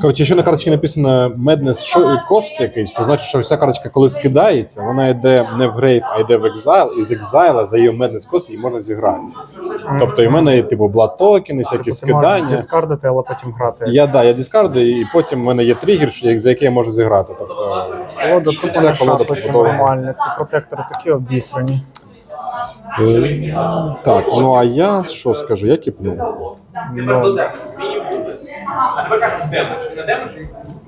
Коротше, якщо на карточці написано Madness що- Cost якийсь, то значить, що вся карточка, коли скидається, вона йде не в грейв, а йде в екзайл, і з екзайла за її Madness Cost її можна зіграти. Тобто, і в мене є типу блат токени, всякі Тобто ти можеш скидання. дискардити, але потім грати. Я да, я дискарду, і потім в мене є тригер, за який я можу зіграти. Тобто, Колода тупо не колода шафиться нормально. Ці протектори такі обісрані. е, так, ну а я що скажу, я кіпну. Ну, А тепер кажемо демедж. На демедж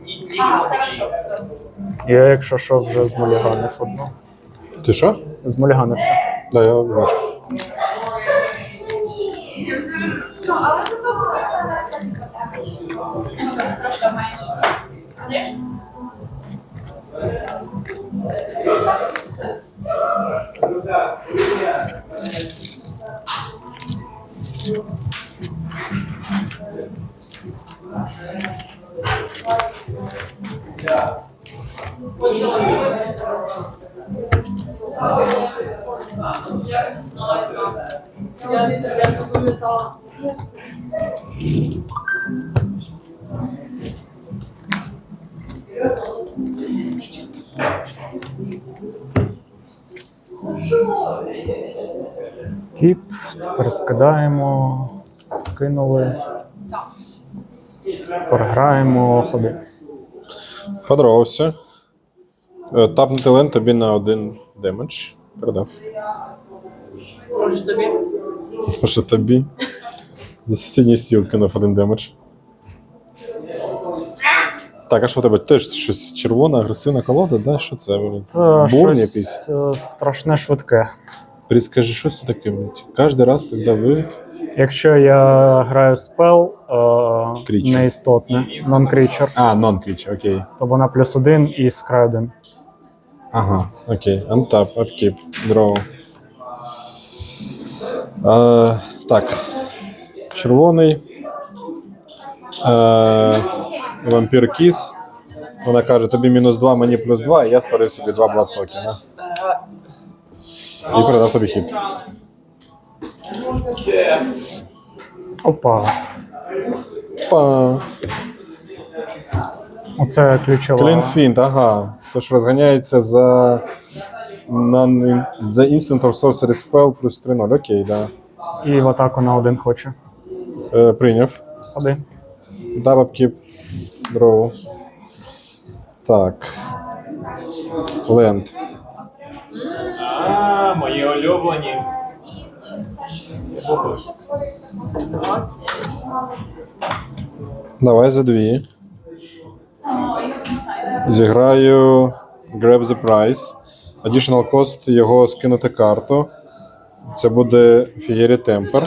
ні- нічого більше. я, якщо що, вже змуліганив одну. Ти що? Змуліганився. Да, я бачу. Я скинули. Програємо ходи. Подоровався. Е, Тапнути лен тобі на один демедж. Передав. Може тобі? Може тобі. За сусідній стіл кинув один демедж. Так, а що в тебе теж щось червона, агресивна колода, да? Що це? Та Бурn щось е, страшне швидке. Перескажи, що це таке? блядь? Кожен раз, коли ви. Якщо я граю спел е, Creature. неістотне, non-creature, А, non-creature, окей. то вона плюс один і скрай один. Ага, окей. Untap, upkeep, draw. Е, так. Червоний. Е, вампір Кіс. Вона каже: тобі мінус 2, мені плюс 2, і я створив собі два блат токена. І передав тобі хід. Опа. Па. Оце ключова. Клінфінт, ага. Тож розганяється за. non- За Instant of Sorcery Spell плюс 3-0. Окей, да. І в атаку на один хоче. Е, прийняв. Ходи. Дабапкіп. Дроу. Так. Ленд. А, мої улюблені. Давай за дві. Зіграю Grab the Prize. Additional cost його скинути карту. Це буде Fiery Temper,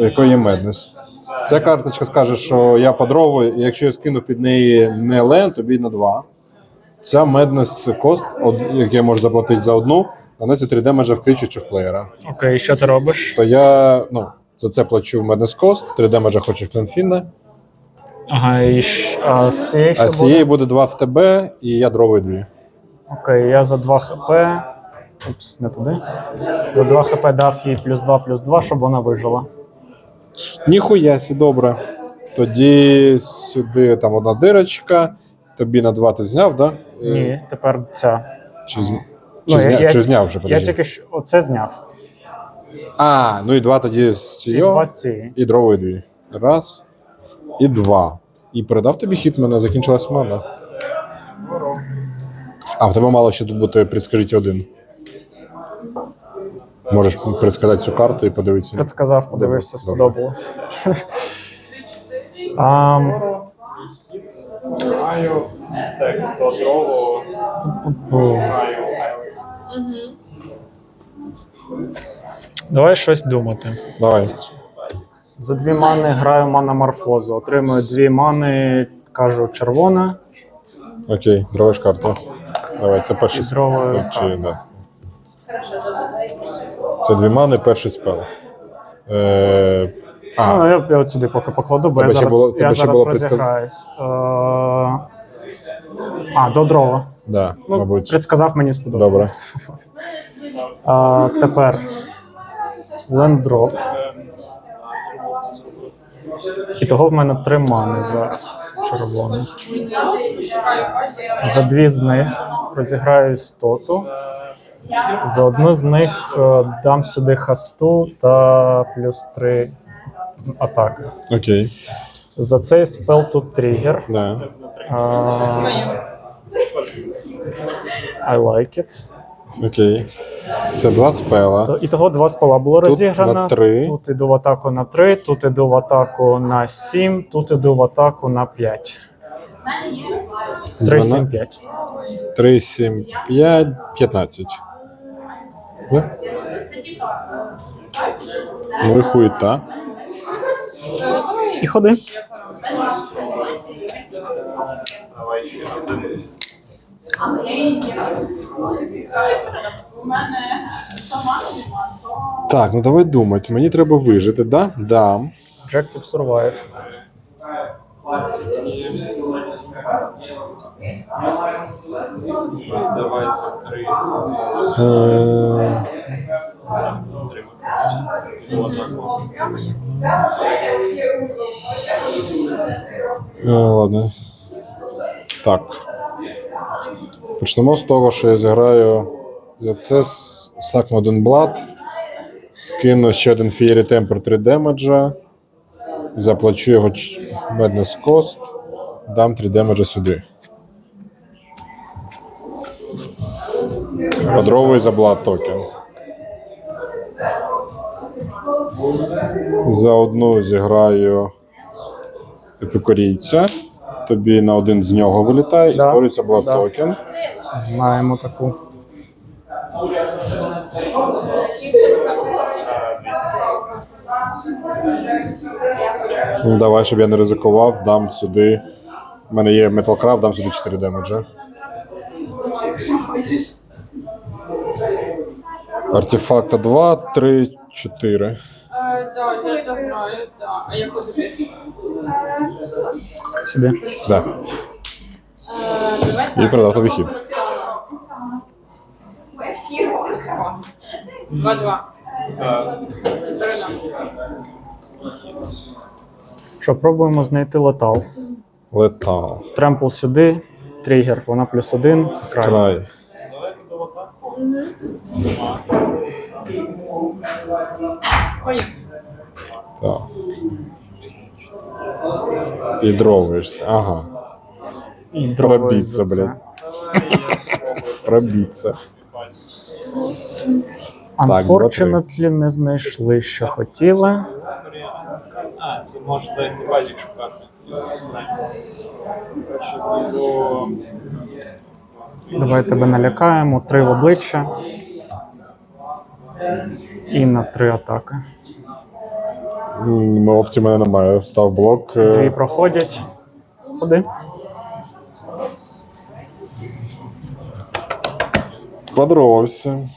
у якої є Madness. Ця карточка скаже, що я подровую, і якщо я скину під неї не лен, то бій на 2. Ця cost, од- який я можу заплатити за одну, наносить 3 демеджа в чи в плеєра. Окей, що ти робиш? То я ну, за це плачу в Madness cost, 3 демеджа хочу в Клінфінда. Ага, і щ- а з цієї А що з цієї буде 2 в тебе, і я дровий 2. Окей, я за 2 хп. Упс, не туди. За 2 хп дав їй плюс 2, плюс 2, щоб вона вижила. Ніхуя сі, добре. Тоді сюди там одна дирочка. Тобі на 2 ти зняв, да? Е, Ні, тепер ця. Чи, з... Ну, чи, я- зня... я- чи зняв вже, Я подожди. тільки що оце зняв. А, ну і два тоді з І два з цієї. І дровий дві. Раз і два. І передав тобі хід, мене закінчилась мана. А, в тебе мало ще тут бути предскажіть один. Можеш предсказати цю карту і подивитися. Предсказав, подивився, Добре. сподобалось. Ам, Маю так, квадрову. Маю. Давай щось думати. Давай. За дві мани граю маноморфозу. Отримую дві мани, кажу, червона. Окей, дровиш карту. Давай, це перший дровою Чи, да. Це дві мани, перший спел. Е, а, Ну, я, я от сюди поки покладу, бо Тебе я ще зараз, було- тебе я ще зараз було предсказ- розіграюсь. Е, а, до дрова. да, Ну, мабуть. предсказав, мені Добре. А, тепер лендроп. І того в мене три мани зараз червоних. За дві з них розіграю істоту. За одну з них е, дам сюди хасту та плюс три атаки. Окей. За цей спел тут тригер. Да. Е, I like it. Окей. Це два спела. І того два спала було Тут розіграно. на три. Тут іду в атаку на 3, тут іду в атаку на 7, тут іду в атаку на 5. 3, 7, 5. 3, 7, 5, 15. Да? Ну, рахують, так? І ходи. Так, ну давай думати. Мені треба вижити, да? Да. Objective Survive. Е, е, Ладно. Так. Почнемо з того, що я зіграю за це Сакм один Блад. Скину ще один Fiery Temper 3 демеджа. Заплачу його Madness Cost. Дам 3 демеджа сюди. Подровий за Blood токен. За одну зіграю епікорійця. Тобі на один з нього вилітає і Да, створюється Blood да. токен. Знаємо таку. Ну, давай, щоб я не ризикував, дам сюди. У мене є Metalcraft, дам сюди 4 демеджа. Артефакта 2, 3, 4. Е, Да, я так граю, да. А як у тобі? Сюди. Да. Е, Давай І передав тобі хід. Два-два. Передам. Що, пробуємо знайти летал. Летал. Тремпл сюди, тригер, вона плюс один, скрай. Край. Поїхали. Так. І дровишся. Ага. І Пробіться, блядь. Пробіться. Unfortunately, не знайшли, що хотіли. А, це може дати базік шукати. Давай тебе налякаємо. Три в обличчя. І на три атаки. М, Опцій в мене немає. Став блок. е, Дві проходять. Ходи. Подровався.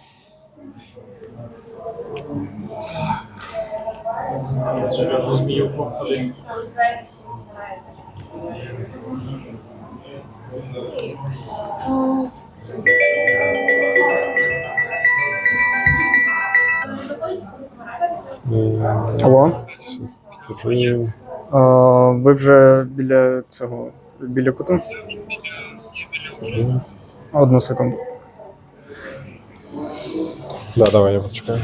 Алло. Три. А, ви вже біля цього. Біля куту? Одну секунду. Да, давай, я почекаю.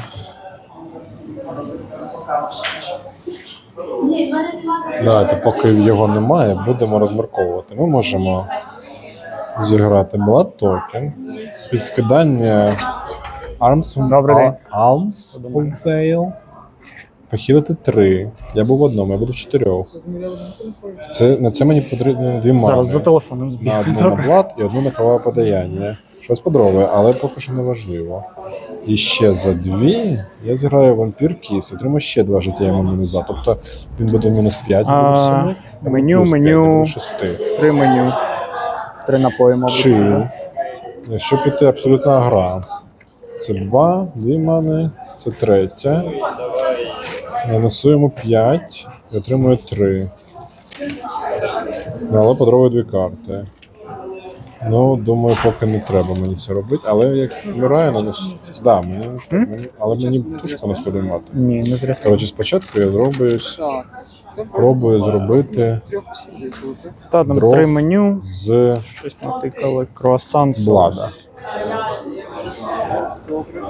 Давайте, поки його немає, будемо розмірковувати. Ми можемо зіграти Blood Token, підскидання Arms Добрий день. Wholesale. Похилити три. Я був в одному, я буду в чотирьох. Це, на це мені потрібно дві мани. Зараз за телефоном на збігаю. одну на Добре. блат і одну на кроваве подаяння. Щось подробе, але поки що не важливо. І ще за дві я зіграю вампір кіс, отримаю ще два життя йому мінус 2. Тобто він буде мінус 5 А, буде всьому. меню, плюс меню. буде 6. Три меню. Три напої, мабуть. Чи якщо піти абсолютна гра. Це два, дві мани, це третя. Нанесу йому 5 і отримую 3. Але подробую дві карти. Ну, думаю, поки не треба мені це робити, але як вмирає на нас. Да, мені, мені, але мені на столі мати. Ні, не зря. Коротше, спочатку я зроблю, Так, це пробую зробити трьох осіб десь бути. Та там дров. три меню, з щось натикали, круасан, блада. соус. Добре.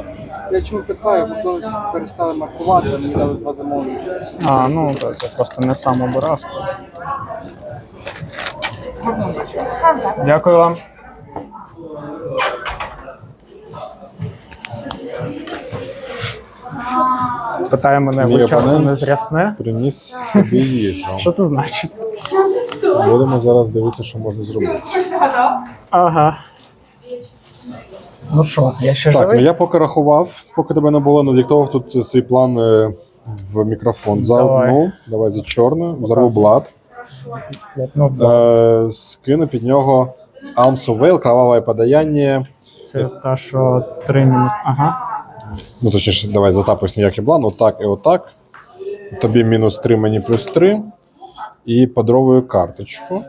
Я чому питаю, Макдональдс перестали маркувати, мені дали два замовлення. А, ну так, я просто не сам обирав. то. Дякую вам. Питає мене, ви часом не зрясне? Приніс собі їжу. Що це значить? Будемо зараз дивитися, що можна зробити. Ага. Ну що, я ще Так, ну я поки рахував, поки тебе не було, надиктував тут свій план е, в мікрофон. За Давай. одну, давай за чорну, взорву блад. Е, скину під нього Alms of Vale, кроваве подаяння. це та, що три мінус. Ага. Ну, точніше, давай затапуєш ніякий план, отак і отак. Тобі мінус 3, мені плюс 3. І подровую карточку.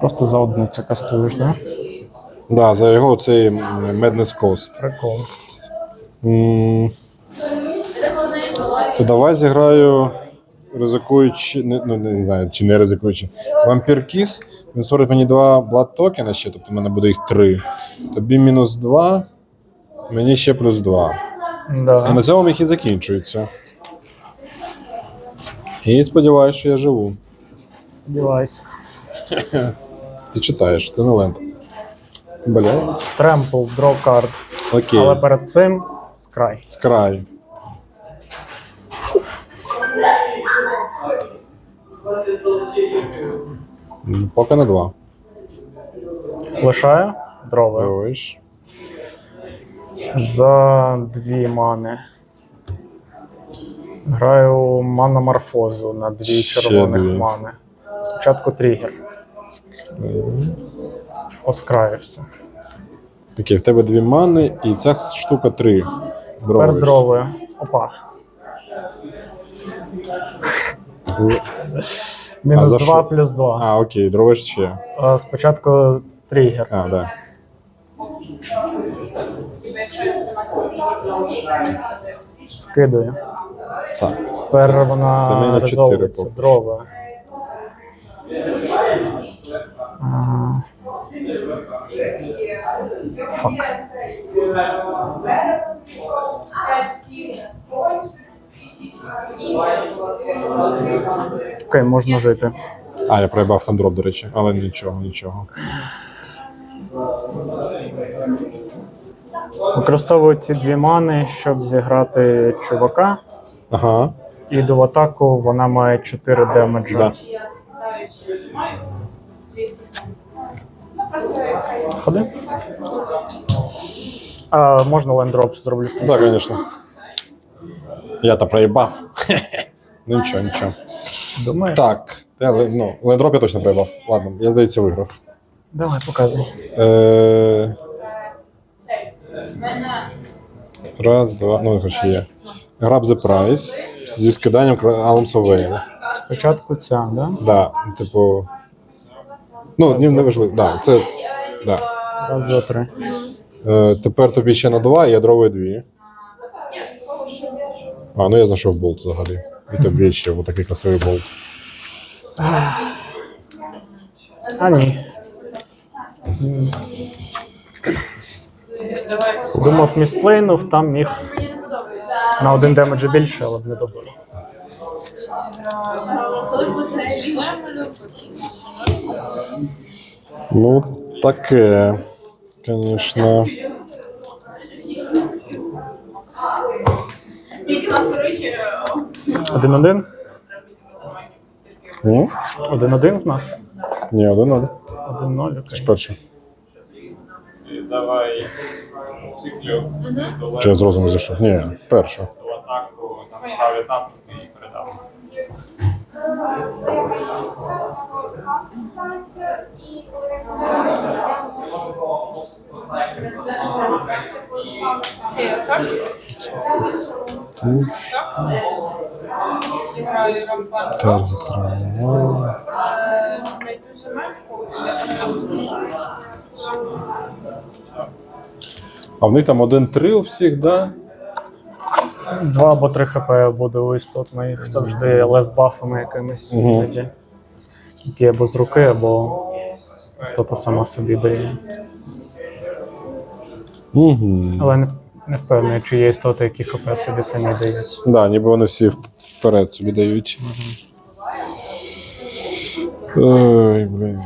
Просто за одну це кастуєш, да? Да, за його цей Madness Cost. Прикол. М, То давай зіграю, ризикуючи, не, ну, не знаю, чи не ризикуючи. Вампір Кіс. Він створить мені два блад токена ще, тобто в мене буде їх три. Тобі мінус два, мені ще плюс два. І Да. на цьому мій хід закінчується. І сподіваюся, що я живу. Сподіваюся. Ти читаєш, це не лента. Бля. Тремпл, дроу карт. Окей. Але перед цим скрай. М, Поки на два. Лишаю дрови. За дві мани. Граю маноморфозу на дві Ще червоних дві. мани. Спочатку тригер. Поскраївся. Окей, в тебе дві мани, і ця штука три. Тепер Дрови. дрови. Опа. Мінус за 2 що? плюс 2. А, окей, дрови ще. Спочатку тригер. А, да. Скидаю. Так. Тепер Це вона на чотири поки що. Дрова. Фак. Окей, можна жити. А, я проїбав фандроп, до речі, але нічого, нічого. Використовую ці дві мани, щоб зіграти чувака. Ага. Іду в атаку, вона має 4 демеджа. Да. Ходи. А, можна лендроп зроблю в кінці. Да, звісно. Я то проїбав. ну нічого, нічого. Думаєш? Так. Я, ну, лендроп я точно проїбав. Ладно, я здається виграв. Давай, показуй. Е... Раз, два. Ну, хоч є. Grab the prize зі скиданням Alms of Спочатку ця, да? Да, типу. Ну, не, не важливо. Да, це. Да. Раз, два, три. Е, тепер тобі ще на два, я дровий дві. А, ну я знайшов болт взагалі. І тобі ще отакий красивий болт. А ні. Думав, місплейнув, там міг на один демеджі більше, але б не добив. Ну, таке. Звісно. Коротше, Один-один? Ну? Один-один в нас? Ні, один ноль. Один-ноль, Ж окей. перший. Давай циклю Чи я з розуму зайшов? Ні, перший. в атаку, там став А в них там один-три у всіх, да? Два або три хп буде у істот моїх завжди лес бафами якимись іноді. Які або з руки, або істота сама собі дає. Угу. Але не, не впевнений, чи є істоти, які хп собі самі дають. Да, ніби вони всі вперед собі дають. Ой, блін.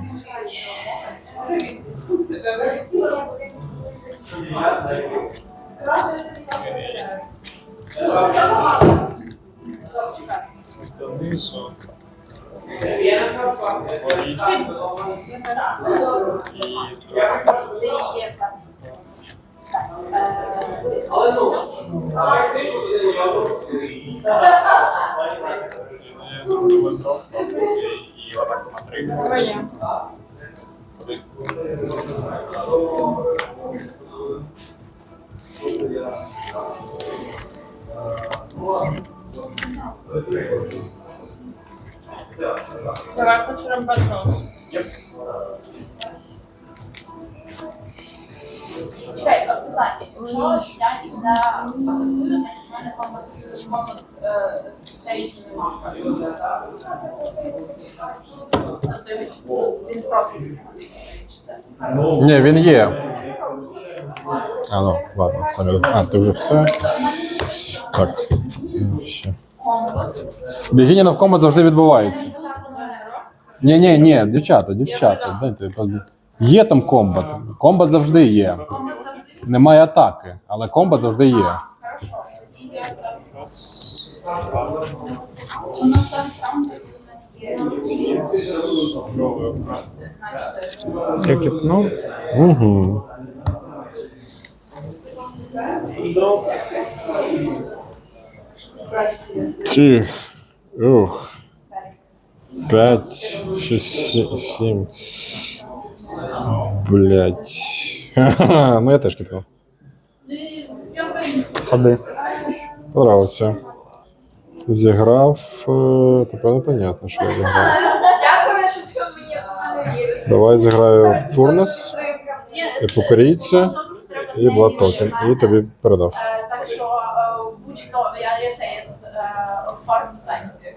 Це і є так. Але ну, І отак на три. Твоє. Давай хоч рампанос. Чекай, а питання. Якщо я після факультету, значить в мене команд стейджу немає. Тобто він просто Ні, він є. А, ну, ладно, самі. А, ти вже все. Так. Ще. Бігіння навкомат завжди відбувається. Ні, ні, ні, дівчата, дівчата, дайте. Є там комбат. Комбат завжди є. Немає атаки, але комбат завжди є. Я кипнув. Угу. Тих. Ух. П'ять, шість, сі- сім. Блять. ну я теж кипнув. Ходи. Подобається. Зіграв. е, Тепер непонятно, що я зіграв. Дякую, що ти мені віриш. Давай зіграю в Фурнес, Епокорійця і Blood Token. І тобі передав. Так що е, будь-хто, я, це тут е, фарм станція.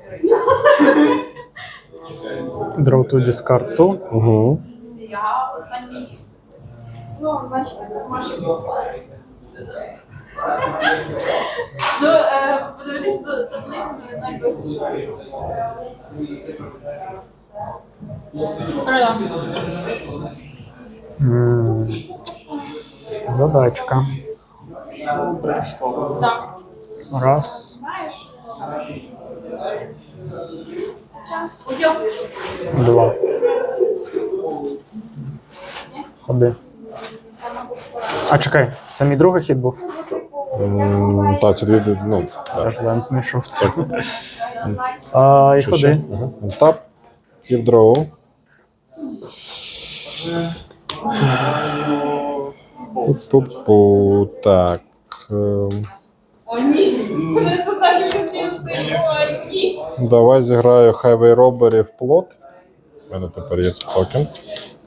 Draw to discard two. Угу. Я останнє місце. Ну, бачите, може Ну, е, подивитись до таблиці, не знаю, Задачка. Раз, два. Ходи. А чекай, це мій другий хід був. М, Так, це дві. Ну, так. Аж лен знайшов це. А, і Що ще? ходи. Ага. Тап. І в дроу. Пу-пу-пу. Так. ем, О, ні, вони создали часи, о, ні. Давай зіграю Highway Robbery в плот. У мене тепер є токен.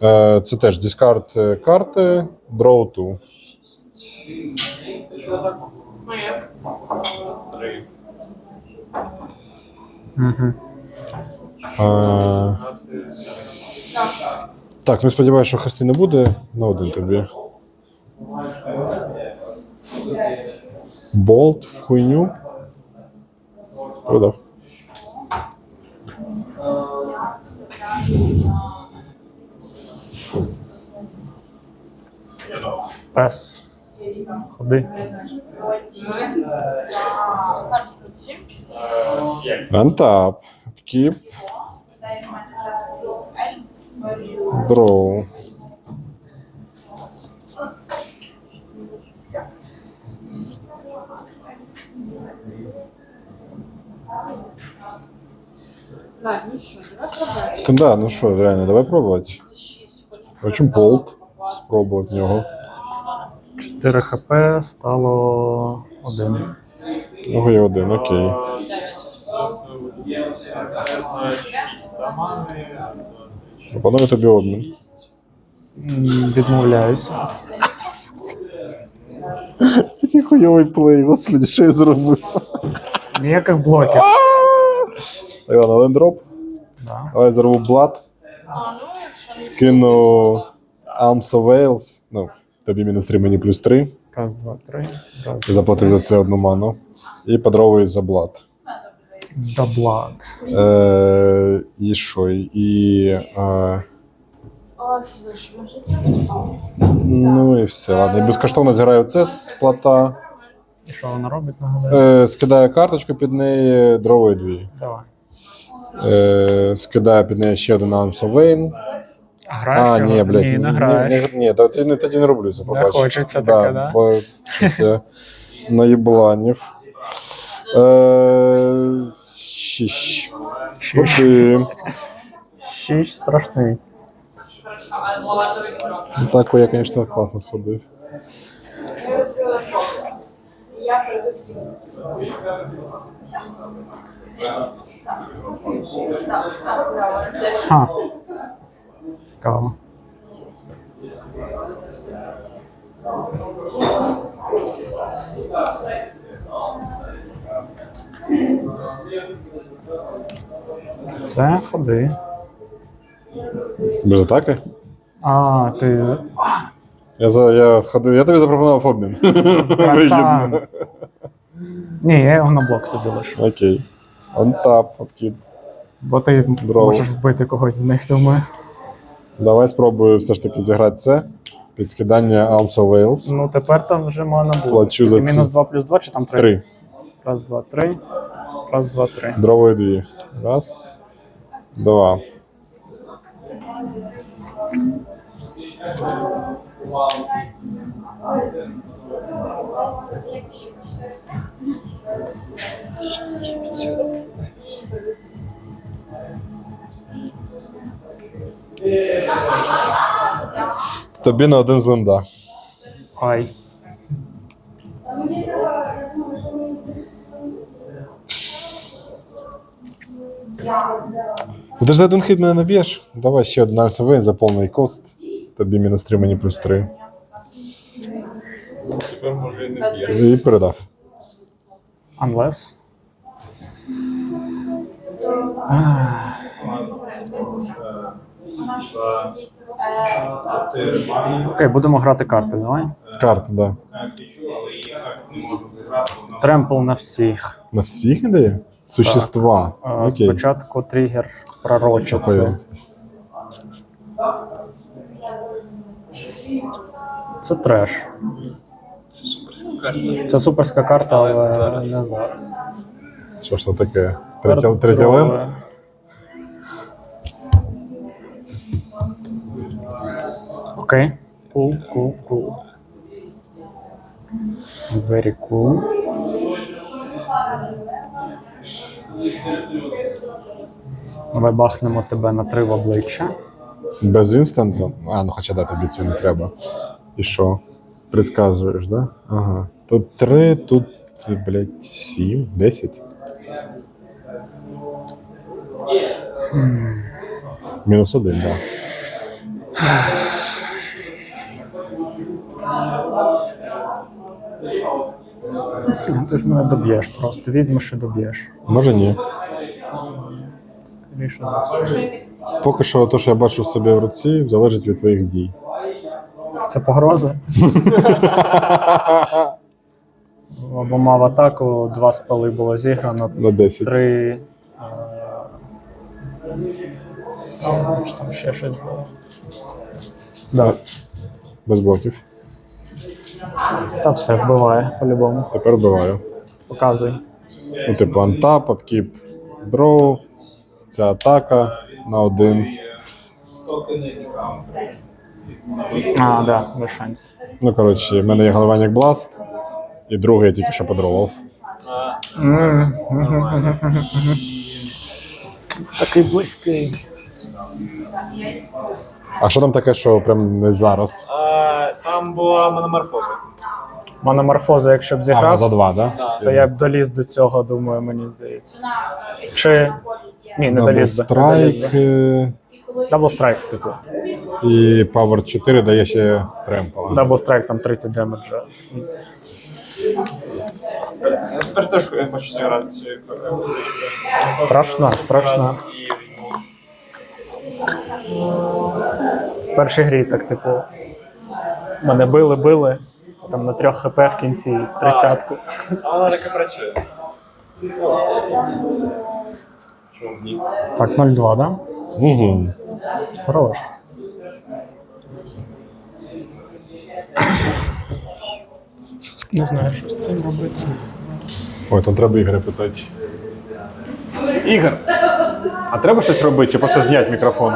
Е, Це теж дискард е, карти, draw 2. Моє. Угу. Е, Так, ну сподіваюся, що хости не буде. На один тобі. Болт в хуйню. Продав. Пес. Ходи. Антап. Кіп. Дроу. Ну що, давай пробуємо. Та да, ну що, реально, давай пробувати. Хочу. Хочемо болт спробувати в нього. 4 хп стало 1. У нього є один, окей. Пропоную тобі обмін. Відмовляюся. Який хуйовий плей, господи, що я зробив? Ніяких блоків. Ладно, лендроп. Да. Давай зарву блат. Ну, Скину Arms of Wales. Ну, тобі мінус 3, мені плюс 3. Раз, два, три. Раз, Ти заплатив за це одну ману. І подровий за блат. Да блад. Е, і що? І. Е, ну і все. Ладно. І безкоштовно зіграю це з плата. І що вона робить нагадаю? Е, скидаю карточку під неї, дрової дві. Давай. Е, скидаю під неї ще один Arms of А граєш? А, його? ні, блядь, Ні, не ні, граєш. ні, ні, та тоді, не- тоді не роблю це, побач. хочеться таке, да? Бо щось я. Е. Шість. Окей. Шість страшний. Так, я, звісно, класно сходив. Я Ха. Цікаво. Це ходи. Без атаки? А, ти. Я, за, я сходив, я тобі запропонував обмін. Братан. Ні, я його на блок собі лишу. Окей. Tap, обкид. Бо ти Браво. можеш вбити когось з них, думаю. Давай спробую все ж таки зіграти це. Під скидання Arms of Wales. Ну тепер там вже можна буде. Плачу за Тільки ці. мінус 2 плюс 2 чи там 3? Три. Раз, два, три. Раз, два, три. Дрової дві. Раз. Два. Тобі на один з ленда. Ай. Ти ж за один хід мене наб'єш. Давай ще один альцевий за повний кост. Тобі мінус 3, мені плюс 3. Тепер може і не б'є. І передав. Unless. Окей, будемо грати карти, давай. Карта, да. Тремпл на всіх. На всіх не дає? Существа. Е, Окей. Спочатку тригер пророчиці. Це треш. Це суперська карта, але не зараз. Що ж це таке? Третя, третя ленд? Окей. Cool, cool, cool. Very cool. Давай бахнемо тебе на три в обличчя. Без інстанту? А, ну хоча да, тобі це не треба. І що? Предсказуєш, да? Ага. Тут три, тут, блядь, сім, десять. Мінус один, да. Ти ж мене доб'єш просто. Візьмеш і доб'єш. Може ні. Скоріше за все. Поки що те, що я бачу в себе в руці, залежить від твоїх дій. Це погроза. Або мав атаку, два спали було зіграно, На 10. три. е, там ще щось було? Да. Без блоків. Та все вбиває по-любому. Тепер вбиваю. Показуй. Ну, типу, антап, апкіп, дроу. Ця атака на один. А, да, без шансів. Ну, коротше, в мене є головання бласт, і другий я тільки що подровав. Такий близький. А що там таке, що прям не зараз? А, там була мономорфоза. Мономорфоза, якщо б А, за два, да? то я б доліз до цього, думаю, мені здається. Чи. Ні, не доліз би. страйк е, Дабл страйк, типу. і Power 4 дає ще тремпа. Дабл страйк там 30 демеджа. Я тепер теж хочу зіграти цю. Страшна, страшна. В першій грі так, типу. Мене били, били. Там на трьох хп в кінці тридцятку. А вона таке працює. Що в ній? Так, 0-2, да? Угу. Хорош. Не знаю, що з цим робити. Ой, там треба Ігоря питати. Ігор, а треба щось робити чи просто зняти мікрофон?